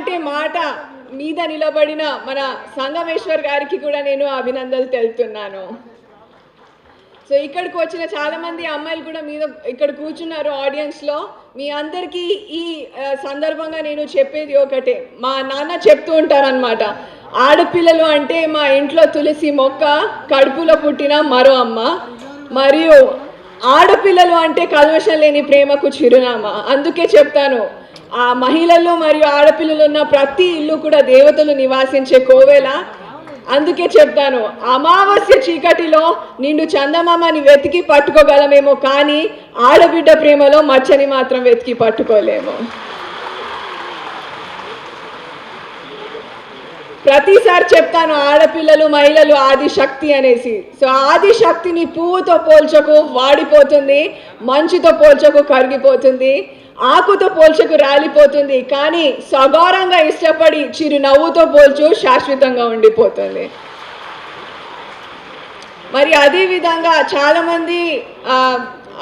అంటే మాట మీద నిలబడిన మన సంగమేశ్వర్ గారికి కూడా నేను అభినందనలు తెలుపుతున్నాను. సో ఇక్కడికి వచ్చిన చాలామంది అమ్మాయిలు కూడా మీద ఇక్కడ కూర్చున్నారు ఆడియన్స్లో మీ అందరికీ ఈ సందర్భంగా నేను చెప్పేది ఒకటే. మా నాన్న చెప్తూ ఉంటారనమాట ఆడపిల్లలు అంటే మా ఇంట్లో తులసి మొక్క కడుపులో పుట్టిన మరో అమ్మ. మరియు ఆడపిల్లలు అంటే కల్వశం లేని ప్రేమకు చిరునామా. అందుకే చెప్తాను ఆ మహిళలు మరియు ఆడపిల్లలు ఉన్న ప్రతి ఇల్లు కూడా దేవతలు నివాసించే కోవెల. అందుకే చెప్తాను అమావాస్య చీకటిలో నిండు చందమామని వెతికి పట్టుకోగలమేమో కానీ ఆడబిడ్డ ప్రేమలో మచ్చని మాత్రం వెతికి పట్టుకోలేము. ప్రతిసారి చెప్తాను ఆడపిల్లలు మహిళలు ఆది శక్తి అనేసి. సో ఆది శక్తిని పువ్వుతో పోల్చకు వాడిపోతుంది మంచుతో పోల్చకు కరిగిపోతుంది. ఆకుతో పోల్చకు రాలిపోతుంది కానీ సగారంగా ఇష్టపడి చిరు నవ్వుతో పోల్చు శాశ్వతంగా ఉండిపోతుంది. మరి అదేవిధంగా చాలామంది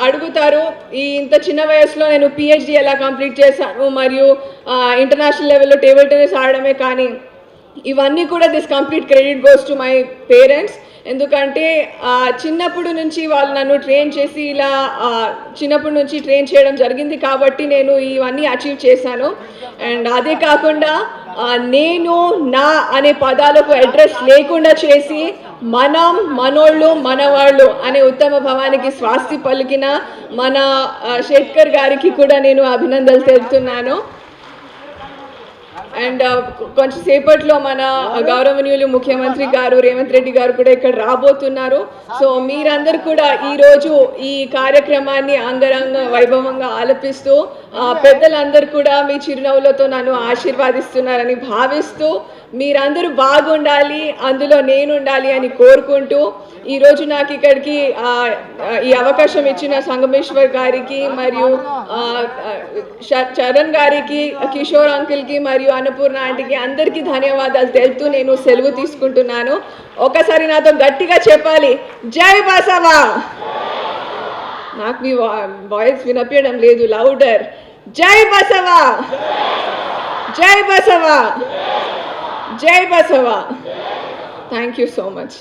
అడుగుతారు ఈ ఇంత చిన్న వయసులో నేను పిహెచ్డి ఎలా కంప్లీట్ చేశాను మరియు ఇంటర్నేషనల్ లెవెల్లో టేబుల్ టెన్నిస్ ఆడడమే కానీ ఇవన్నీ కూడా this complete credit goes to my parents. ఎందుకంటే చిన్నప్పుడు నుంచి వాళ్ళు నన్ను ట్రైన్ చేసి ఇలా చిన్నప్పటి నుంచి ట్రైన్ చేయడం జరిగింది కాబట్టి నేను ఇవన్నీ అచీవ్ చేశాను. అండ్ అదే కాకుండా నేను నా అనే పదాలకు అడ్రస్ లేకుండా చేసి మనం మనోళ్ళు మనవాళ్ళు అనే ఉత్తమ భవానికి స్వాస్తి పలికిన మన శేఖర్ గారికి కూడా నేను అభినందనలు తెలుపుతున్నాను. అండ్ కొంచెం సేపట్లో మన గౌరవనీయులు ముఖ్యమంత్రి గారు రేవంత్ రెడ్డి గారు కూడా ఇక్కడ రాబోతున్నారు. సో మీరందరూ కూడా ఈ రోజు ఈ కార్యక్రమాన్ని అంగరంగ వైభవంగా ఆలపిస్తూ పెద్దలందరూ కూడా మీ చిరునవ్వులతో నన్ను ఆశీర్వాదిస్తున్నారని భావిస్తూ మీరందరూ బాగుండాలి అందులో నేను ఉండాలి అని కోరుకుంటూ ఈరోజు నాకు ఇక్కడికి ఈ అవకాశం ఇచ్చిన సంగమేశ్వర్ గారికి మరియు చరణ్ గారికి కిషోర్ అంకిల్కి మరియు అన్నపూర్ణ ఆంటీకి అందరికీ ధన్యవాదాలు తెలుపుతూ నేను సెలవు తీసుకుంటున్నాను. ఒకసారి నాతో గట్టిగా చెప్పాలి జై బసవా! నాకు మీ వాయిస్ వినపించడం లేదు లౌడర్. జై బసవా! జై బసవా! జై Basava thank you so much